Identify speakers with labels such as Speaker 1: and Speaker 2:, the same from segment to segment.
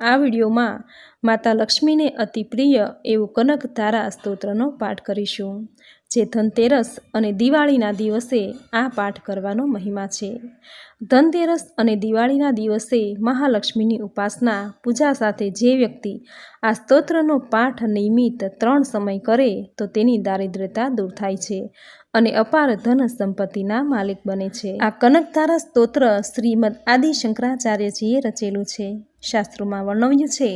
Speaker 1: આ વિડીયોમાં માતા લક્ષ્મીને અતિ પ્રિય એવું કનક તારા સ્તોત્રનો પાઠ કરીશું, જે ધનતેરસ અને દિવાળીના દિવસે આ પાઠ કરવાનો મહિમા છે. ધનતેરસ અને દિવાળીના દિવસે મહાલક્ષ્મીની ઉપાસના પૂજા સાથે જે વ્યક્તિ આ સ્તોત્રનો પાઠ નિયમિત ત્રણ સમય કરે, તો તેની દારિદ્રતા દૂર થાય છે અને અપાર ધન સંપત્તિના માલિક બને છે. આ કનકધારા સ્તોત્ર શ્રીમદ આદિ શંકરાચાર્યજીએ રચેલું છે. શાસ્ત્રોમાં વર્ણવ્યું છે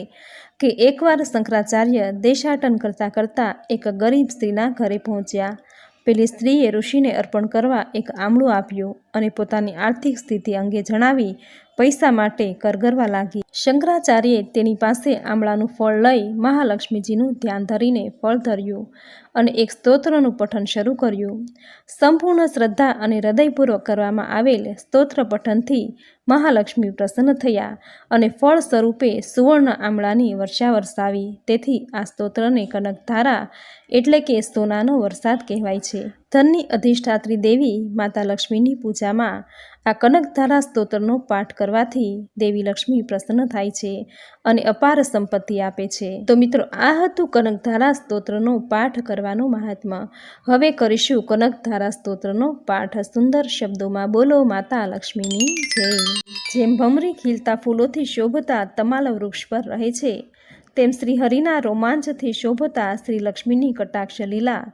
Speaker 1: કે એકવાર શંકરાચાર્ય દેશાટન કરતાં કરતાં એક ગરીબ સ્ત્રીના ઘરે પહોંચ્યા. પેલી સ્ત્રીએ ઋષિને અર્પણ કરવા એક આમળું આપ્યું અને પોતાની આર્થિક સ્થિતિ અંગે જણાવી પૈસા માટે કરગરવા લાગી. શંકરાચાર્યે તેની પાસે આમળાનું ફળ લઈ મહાલક્ષ્મીજીનું ધ્યાન ધરીને ફળ ધર્યું અને એક સ્તોત્રનું પઠન શરૂ કર્યું. સંપૂર્ણ શ્રદ્ધા અને હૃદયપૂર્વક કરવામાં આવેલ સ્તોત્ર પઠનથી મહાલક્ષ્મી પ્રસન્ન થયા અને ફળ સ્વરૂપે સુવર્ણ આમળાની વર્ષા વરસાવી. તેથી આ સ્તોત્રને કનકધારા એટલે કે સોનાનો વરસાદ કહેવાય છે. ધનની અધિષ્ઠાત્રી દેવી માતા લક્ષ્મીની પૂજામાં આ કનકધારા સ્તોત્રનો પાઠ કરવાથી દેવી લક્ષ્મી પ્રસન્ન થાય છે અને અપાર સંપત્તિ આપે છે. તો મિત્રો, આ હતું કનકધારા સ્તોત્રનો પાઠ કરવાનું મહાત્મા. હવે કરીશું કનકધારા સ્તોત્રનો પાઠ. સુંદર શબ્દોમાં બોલો, માતા લક્ષ્મીની જય. જેમ ભમરી ખીલતા ફૂલોથી શોભતા તમાલ વૃક્ષ પર રહે છે, તેમ શ્રી હરિના રોમાંચથી શોભતા શ્રી લક્ષ્મીની કટાક્ષ લીલા,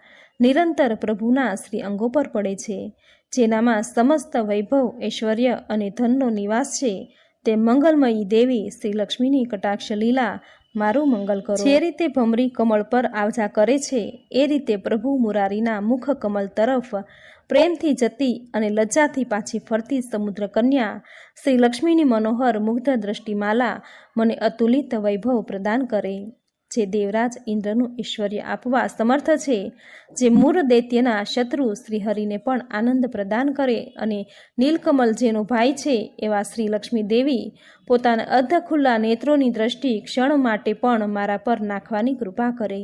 Speaker 1: નિરંતર પ્રભુના શ્રી અંગો પર પડે છે. જેનામાં સમસ્ત વૈભવ, ઐશ્વર્ય અને ધનનો નિવાસ છે, તે મંગલમયી દેવી શ્રી લક્ષ્મીની કટાક્ષ લીલા મારું મંગલ કરો. જે રીતે ભમરી કમળ પર આવજા કરે છે, એ રીતે પ્રભુ મુરારીના મુખ કમલ તરફ પ્રેમથી જતી અને લજ્જાથી પાછી ફરતી સમુદ્ર કન્યા શ્રી લક્ષ્મીની મનોહર મુગ્ધ દ્રષ્ટિમાલા મને અતુલિત વૈભવ પ્રદાન કરે. જે દેવરાજ ઇન્દ્રનું ઐશ્વર્ય આપવા સમર્થ છે, જે મૂળ દૈત્યના શત્રુ શ્રીહરિને પણ આનંદ પ્રદાન કરે અને નીલકમલ જેનો ભાઈ છે એવા શ્રી લક્ષ્મી દેવી પોતાના અર્ધ ખુલ્લા નેત્રોની દ્રષ્ટિ ક્ષણ માટે પણ મારા પર નાખવાની કૃપા કરે.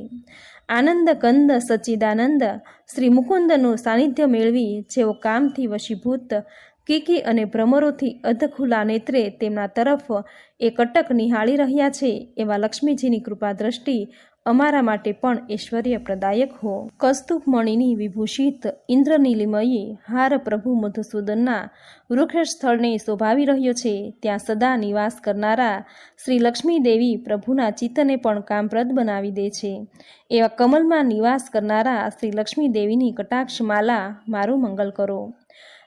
Speaker 1: આનંદ કંદ સચ્ચિદાનંદ શ્રી મુકુંદનું સાનિધ્ય મેળવી જેઓ કામથી વશીભૂત કીકી અને ભ્રમરોથી અધખુલા નેત્રે તેમના તરફ એ કટક નિહાળી રહ્યા છે એવા લક્ષ્મીજીની કૃપા દ્રષ્ટિ અમારા માટે પણ ઐશ્વર્ય પ્રદાયક હો. કસ્તુભમણિની વિભૂષિત ઇન્દ્રનીલિમયી હાર પ્રભુ મધુસૂદનના વૃક્ષ સ્થળને શોભાવી રહ્યો છે. ત્યાં સદા નિવાસ કરનારા શ્રી લક્ષ્મી દેવી પ્રભુના ચિત્તને પણ કામપ્રદ બનાવી દે છે. એવા કમલમાં નિવાસ કરનારા શ્રી લક્ષ્મી દેવીની કટાક્ષમાલા મારું મંગલ કરો.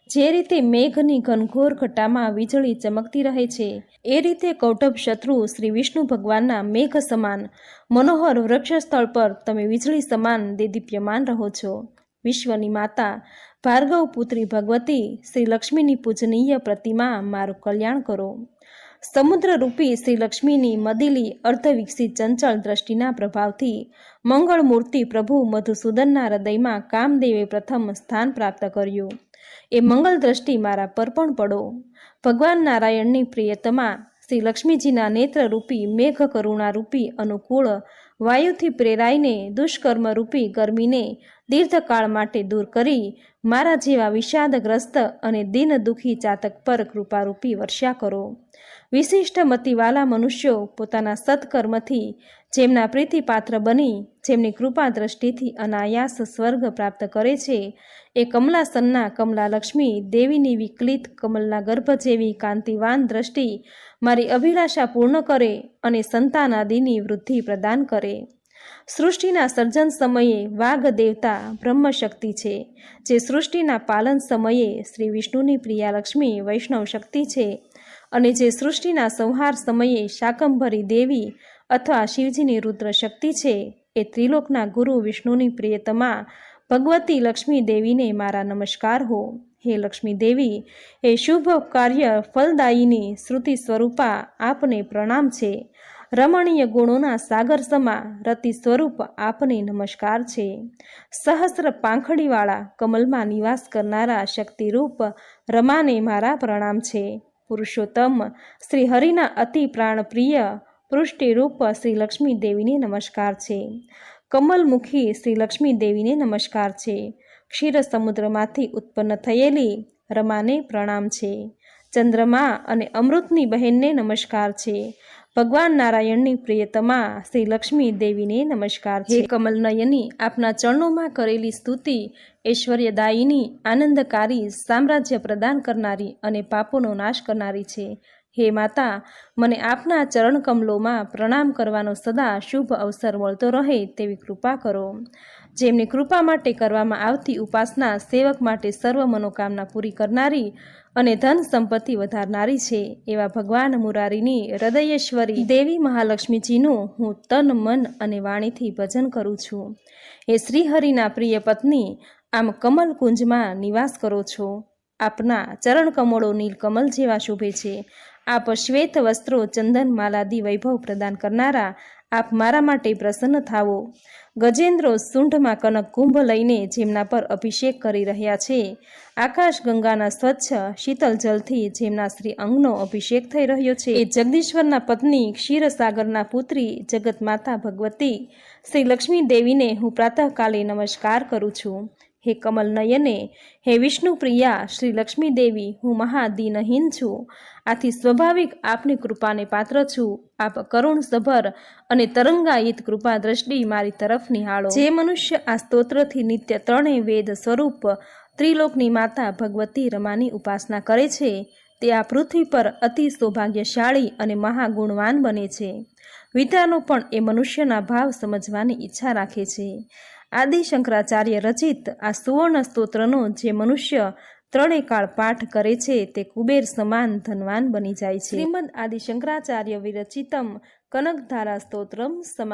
Speaker 1: જે રીતે મેઘની ઘનઘોર ઘટામાં વીજળી ચમકતી રહે છે, એ રીતે કૌટભ શત્રુ શ્રી વિષ્ણુ ભગવાનના મેઘ સમાન, મનોહર વૃક્ષ સ્થળ પર તમે વીજળી સમાન દેદીપ્યમાન રહો છો. વિશ્વની માતા ભાર્ગવ પુત્રી ભગવતી શ્રી લક્ષ્મીની પૂજનીય પ્રતિમા મારું કલ્યાણ કરો. સમુદ્ર રૂપી શ્રી લક્ષ્મીની મદિલી અર્ધવિકસિત ચંચળ દ્રષ્ટિના પ્રભાવથી મંગળ મૂર્તિ પ્રભુ મધુસૂદનના હૃદયમાં કામદેવે પ્રથમ સ્થાન પ્રાપ્ત કર્યું. એ મંગલ દ્રષ્ટિ મારા પર પણ પડો. ભગવાન નારાયણની પ્રિયતમા શ્રી લક્ષ્મીજીના નેત્રરૂપી મેઘ કરુણારૂપી અનુકૂળ વાયુથી પ્રેરાઈને દુષ્કર્મરૂપી ગરમીને દીર્ઘકાળ માટે દૂર કરી મારા જેવા વિષાદગ્રસ્ત અને દિન દુઃખી ચાતક પર કૃપારૂપી વર્ષા કરો. વિશિષ્ટ મતિવાલા મનુષ્યો પોતાના સત્કર્મથી જેમના પ્રીતિપાત્ર બની, જેમની કૃપા દ્રષ્ટિથી અનાયાસ સ્વર્ગ પ્રાપ્ત કરે છે, એ કમલાસનના કમલાલક્ષ્મી દેવીની વિકલિત કમલના ગર્ભ જેવી કાંતિવાન દ્રષ્ટિ મારી અભિલાષા પૂર્ણ કરે અને સંતાનાદિની વૃદ્ધિ પ્રદાન કરે. સૃષ્ટિના સર્જન સમયે વાઘ દેવતા બ્રહ્મશક્તિ છે, જે સૃષ્ટિના પાલન સમયે શ્રી વિષ્ણુની પ્રિયાલક્ષ્મી વૈષ્ણવ શક્તિ છે અને જે સૃષ્ટિના સંહાર સમયે શાકંભરી દેવી અથવા શિવજીની રુદ્ર શક્તિ છે, એ ત્રિલોકના ગુરુ વિષ્ણુની પ્રિયતમા ભગવતી લક્ષ્મી દેવીને મારા નમસ્કાર હો. હે લક્ષ્મી દેવી, એ શુભ કાર્ય ફલદાયીની શ્રુતિ સ્વરૂપા આપને પ્રણામ છે. રમણીય ગુણોના સાગર સમા રતિ સ્વરૂપ આપને નમસ્કાર છે. સહસ્ર પાંખડીવાળા કમલમાં નિવાસ કરનારા શક્તિરૂપ રમાને મારા પ્રણામ છે. પુરુષોત્તમ શ્રી હરિના અતિ પ્રાણપ્રિય પૃષ્ટિરૂપ શ્રી લક્ષ્મી દેવીને નમસ્કાર છે. કમલમુખી શ્રી લક્ષ્મી દેવીને નમસ્કાર છે. ક્ષીર સમુદ્રમાંથી ઉત્પન્ન થયેલી રમાને પ્રણામ છે. ચંદ્રમા અને અમૃતની બહેનને નમસ્કાર છે. ભગવાન નારાયણની પ્રિયતમા શ્રી લક્ષ્મી દેવીને નમસ્કાર છે. કમલનયની આપના ચરણોમાં કરેલી સ્તુતિ ઐશ્વર્યદાયીની, આનંદકારી, સામ્રાજ્ય પ્રદાન કરનારી અને પાપોનો નાશ કરનારી છે. હે માતા, મને આપના ચરણ કમલોમાં પ્રણામ કરવાનો સદા શુભ અવસર મળતો રહે તેવી કૃપા કરો. જેમની કૃપા માટે કરવામાં આવતી ઉપાસના સેવક માટે સર્વ મનોકામના પૂરી કરનારી અને ધન સંપત્તિ વધારનારી છે, એવા ભગવાન મુરારીની હૃદયેશ્વરી દેવી મહાલક્ષ્મીજીનું હું તન, મન અને વાણીથી ભજન કરું છું. એ શ્રીહરિના પ્રિય પત્ની, આમ કમલ કુંજમાં નિવાસ કરો છો. આપના ચરણ કમળો નીલકમલ જેવા શોભે છે. આપ શ્વેત વસ્ત્રો ચંદન માલાદી વૈભવ પ્રદાન કરનારા આપ મારા માટે પ્રસન્ન થાવો. ગજેન્દ્રો સુંઢમાં કનક કુંભ લઈને જેમના પર અભિષેક કરી રહ્યા છે. આકાશ ગંગાના સ્વચ્છ, શીતલ જલથી જેમના શ્રી અંગનો અભિષેક થઈ રહ્યો છે. એ જગદીશ્વરના પત્ની ક્ષીરસાગરના પુત્રી જગત માતા ભગવતી શ્રી લક્ષ્મી દેવીને હું પ્રાતઃકાલે નમસ્કાર કરું છું. હે કમલ હે વિષ્ણુપ્રિયા શ્રી લક્ષ્મી હું મહાદીનહીન છું. આથી સ્વાભાવિક આપની કૃપાને પાત્ર છું. આપ કરુણ સભર અને તરંગાયિત કૃપા દ્રષ્ટિ મારી તરફ નિહાળો. જે મનુષ્ય આ સ્તોત્રથી નિત્ય ત્રણેય વેદ સ્વરૂપ ત્રિલોકની માતા ભગવતી રમાની ઉપાસના કરે છે, તે આ પૃથ્વી પર અતિ સૌભાગ્યશાળી અને મહાગુણવાન બને છે. વિતાનો પણ એ મનુષ્યના ભાવ સમજવાની ઈચ્છા રાખે છે. આદિ શંકરાચાર્ય રચિત આ સુવર્ણ સ્તોત્રનો જે મનુષ્ય ત્રણેય કાળ પાઠ કરે છે તે કુબેર સમાન ધનવાન બની જાય છે. શ્રીમદ આદિ શંકરાચાર્ય વિરચિતમ કનકધારા સ્તોત્રમ સમા